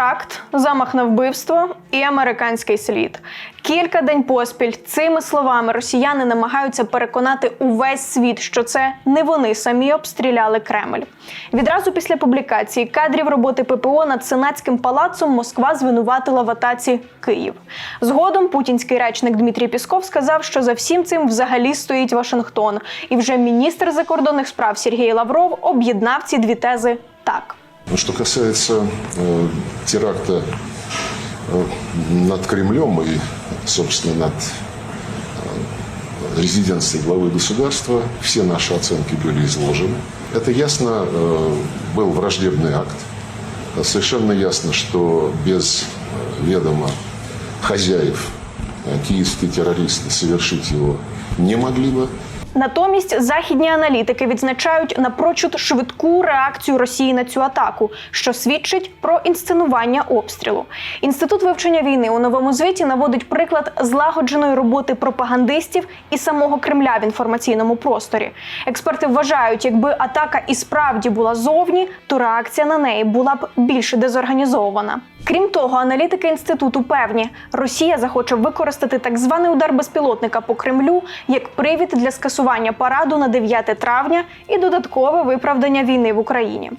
Теракт, замах на вбивство і американський слід. Кілька день поспіль цими словами росіяни намагаються переконати увесь світ, що це не вони самі обстріляли Кремль. Відразу після публікації кадрів роботи ППО над Сенатським палацом Москва звинуватила в атаці Київ. Згодом путінський речник Дмитрій Пісков сказав, що за всім цим взагалі стоїть Вашингтон. І вже міністр закордонних справ Сергій Лавров об'єднав ці дві тези так. Ну, Что касается э, теракта э, над Кремлем и, собственно, над э, резиденцией главы государства, все наши оценки были изложены. Это ясно э, был враждебный акт. Совершенно ясно, что без э, ведома хозяев э, киевские террористы совершить его не могли бы. Натомість західні аналітики відзначають напрочуд швидку реакцію Росії на цю атаку, що свідчить про інсценування обстрілу. Інститут вивчення війни у новому звіті наводить приклад злагодженої роботи пропагандистів і самого Кремля в інформаційному просторі. Експерти вважають, якби атака і справді була зовні, то реакція на неї була б більш дезорганізована. Крім того, аналітики інституту певні, Росія захоче використати так званий удар безпілотника по Кремлю як привід для скасування параду на 9 травня і додаткове виправдання війни в Україні.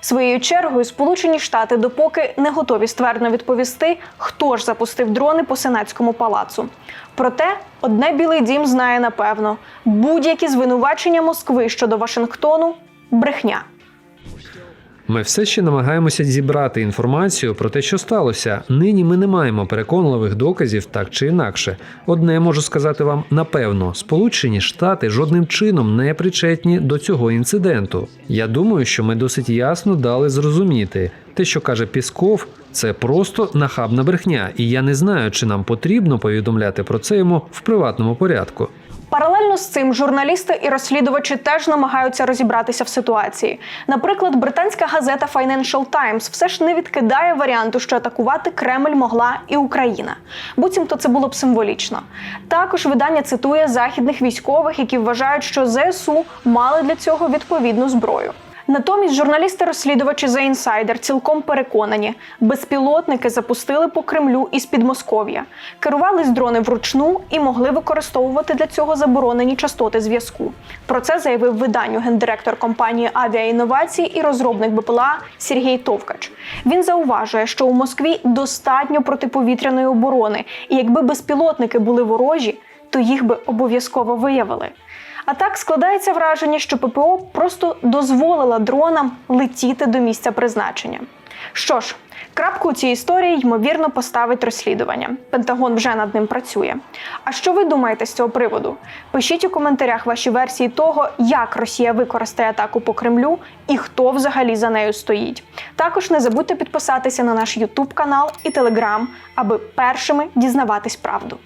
Своєю чергою, Сполучені Штати допоки не готові ствердно відповісти, хто ж запустив дрони по сенатському палацу. Проте одне білий дім знає напевно: будь-які звинувачення Москви щодо Вашингтону брехня. Ми все ще намагаємося зібрати інформацію про те, що сталося. Нині ми не маємо переконливих доказів так чи інакше. Одне можу сказати вам напевно: Сполучені Штати жодним чином не причетні до цього інциденту. Я думаю, що ми досить ясно дали зрозуміти, те, що каже Пісков, це просто нахабна брехня, і я не знаю, чи нам потрібно повідомляти про це йому в приватному порядку. Паралельно з цим журналісти і розслідувачі теж намагаються розібратися в ситуації. Наприклад, британська газета Financial Times все ж не відкидає варіанту, що атакувати Кремль могла і Україна. Буцімто це було б символічно. Також видання цитує західних військових, які вважають, що ЗСУ мали для цього відповідну зброю. Натомість журналісти-розслідувачі The Insider цілком переконані, безпілотники запустили по Кремлю із Підмосков'я, керувались дрони вручну і могли використовувати для цього заборонені частоти зв'язку. Про це заявив виданню гендиректор компанії авіаінновацій і розробник БПЛА Сергій Товкач. Він зауважує, що у Москві достатньо протиповітряної оборони, і якби безпілотники були ворожі, то їх би обов'язково виявили. А так складається враження, що ППО просто дозволила дронам летіти до місця призначення. Що ж, крапку у цій історії ймовірно поставить розслідування. Пентагон вже над ним працює. А що ви думаєте з цього приводу? Пишіть у коментарях ваші версії того, як Росія використає атаку по Кремлю і хто взагалі за нею стоїть. Також не забудьте підписатися на наш YouTube канал і Telegram, аби першими дізнаватись правду.